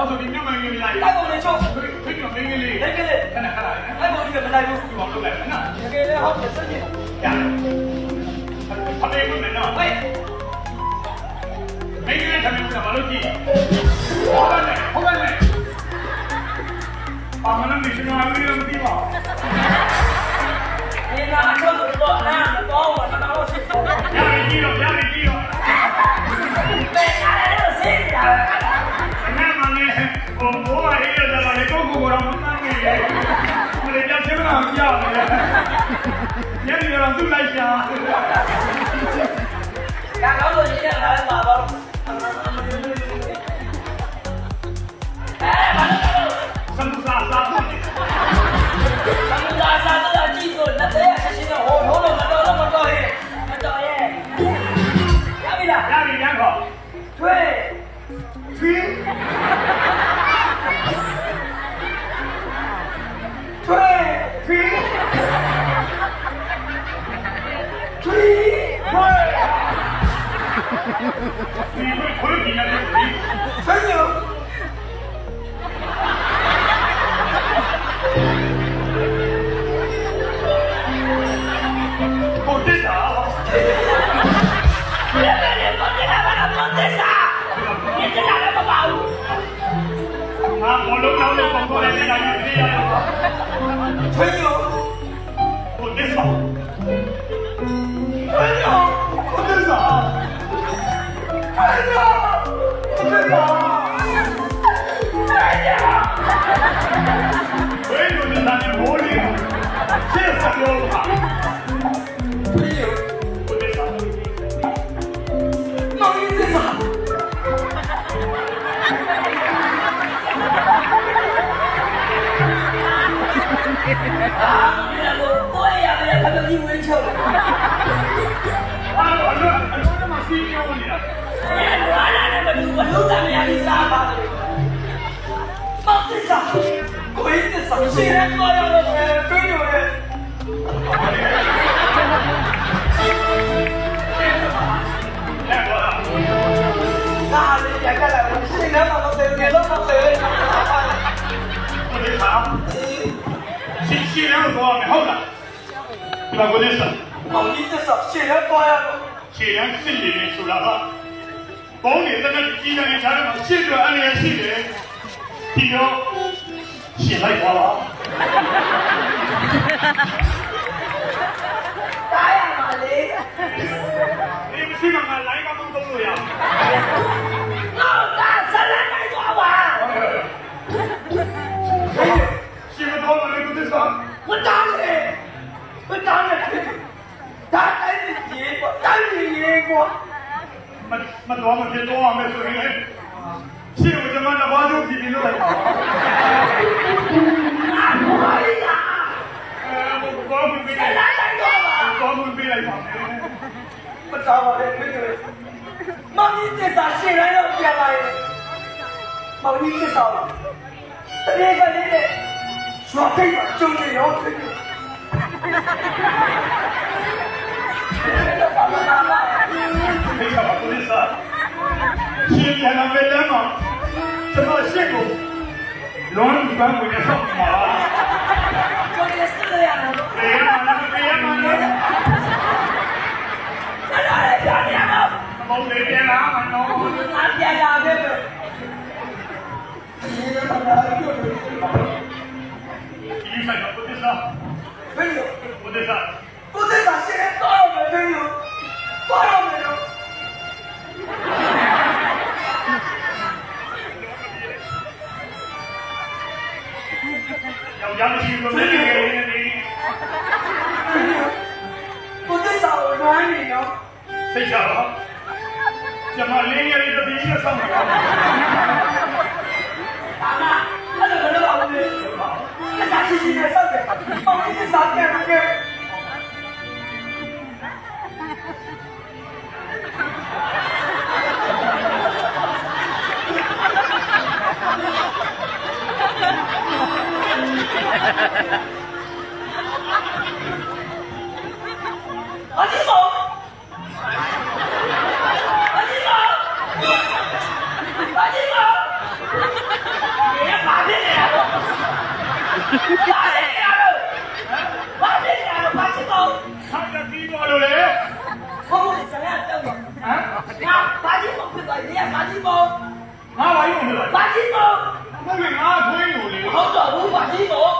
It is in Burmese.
အဲ့ဆိုဒီမြို့မင်းကြီးလိုက်တိုက်ပုံလေးချုပ်ဖိဖိကမင်းကြီးလေးတကယ်ခဏခဏလေးတိုက်ပုံကြီးကမလိုက်ဘူးဒီမှာလုပ်လိုက်မယ်နော်တကယ်လည်းဟုတ်တယ်စိတ်ကြီးရတယ်ထမင်းဝင်မယ်နော်ဟဲ့မင်းကြီးထမင်းဝင်တာမလို့ကြည့်ဟုတ်တယ်ဟုတ်တယ်ပါမနမီရှင်အားမီရံဒီပါ နဲ့ဘုံဘောရရတဲ့လေကိုကိုကတော့မမှန်ဘူးလေမလေးပြချင်တာမကြော ဖီးထွေးဟိုဖီးကိုခွေးကြည့်ရတယ်ဖီးဆန်းညိုကိုတက်တာလည်းလည်းမတက်တာဘာလို့မတက်စားဒီတက်တာလည်းမပါဘူးငါဘလုံးတော့ လည်းပုံပေါ်လည်းလိုက်ပြီးရတော့ထွေးညိုကိုတက်တာထွေးညိုကိုတက်တာထွေးညိုထွေးညိုထွေးညိုဝေးလို့လ မင်းတို့ကိုယ်ရရဖတ်ပြီးဝင်းချုပ်အားလုံးအလုံးအလုံးမစီးပြောနေတာဘယ်လိုလာလဲမတူဘလို့တမ်းရပြီးစားပါလေမောင်တက်စားကိုယ်တက်စားရှင်းရတော့ရတော့ထွေး ရှင်းရှင်းတော့တော့ဟုတ်လားဒီမှာကိုတက်တာမောင်ကြီးတက်စားရှင်းရတော့ရတော့ခြေရန်စစ်နေနေဆိုတာကဘုံနေတဲ့တဲ့ကြီးတဲ့ခြားမှာရှင်းတော့အနေရရှိတယ်ဒီတော့ရှင်းလိုက်ပါလားတားရပါလေဒီမရှိကငါလိုင်းကမသုံးလို့ရ တ်တားလေဝတ်တားလေဒါတိုင်းကြီးပေါ့တိုင်းကြီးပေါ့မမတော်မဖြစ်တော့မယ်ဆိုရင်ရှင်းကိုကျွန်မတဘာလို့ပြည်ပြီးလို့လိုက်ပါအာဘာရီယာအဲဘောဘူးပြီးဆလိုက်လန်နိုင်တော့ပါဘောဘူးပြီးလိုက်ပါမယ်မတော်ပါနဲ့ခင်ဗျမောင်ကြီးတက်စားရှင်းလိုက်တော့ပြန်လာရင်မောင်ကြီးတက်စားတရေကလေးနဲ့ ရွာတိတ်မှာကျုံနေရောခင်ဗျဘာမှမလာဒီကဘာလို့လဲရှင်းပြန်လာမယ်လမ်းမှာကျွန်တော်ရှင်းကိုလွန်ဘန်းဝင်ဆောက်ပါကျုံနေစရရတော့ဘယ်မှာလဲဘယ်မှာလဲအဲ့ဒါလည်းကြားနေရတော့မောင်လေးပြန်လာမနော် ယောက်ျားမရှိဘူးမင်းငယ်လေးနေကိုတဲ့စာကိုလွှမ်းနေတော့သိချတော့ကျမလေးငယ်လေးတတိယဆောင်းမှာအာမအဲ့လိုမလုပ်အောင်လေအစားရှိရှိနဲ့စောက်တယ်ပေါ့ဒီစာပြန် 阿金宝，阿金宝，阿金宝，你把这脸，把这脸了，把这脸了，阿金宝，看着你我了嘞，我问你怎样瞪我？啊，那把金宝不管你，把金宝，拿来用的，把金宝，那是拿推我的，好找我把金宝。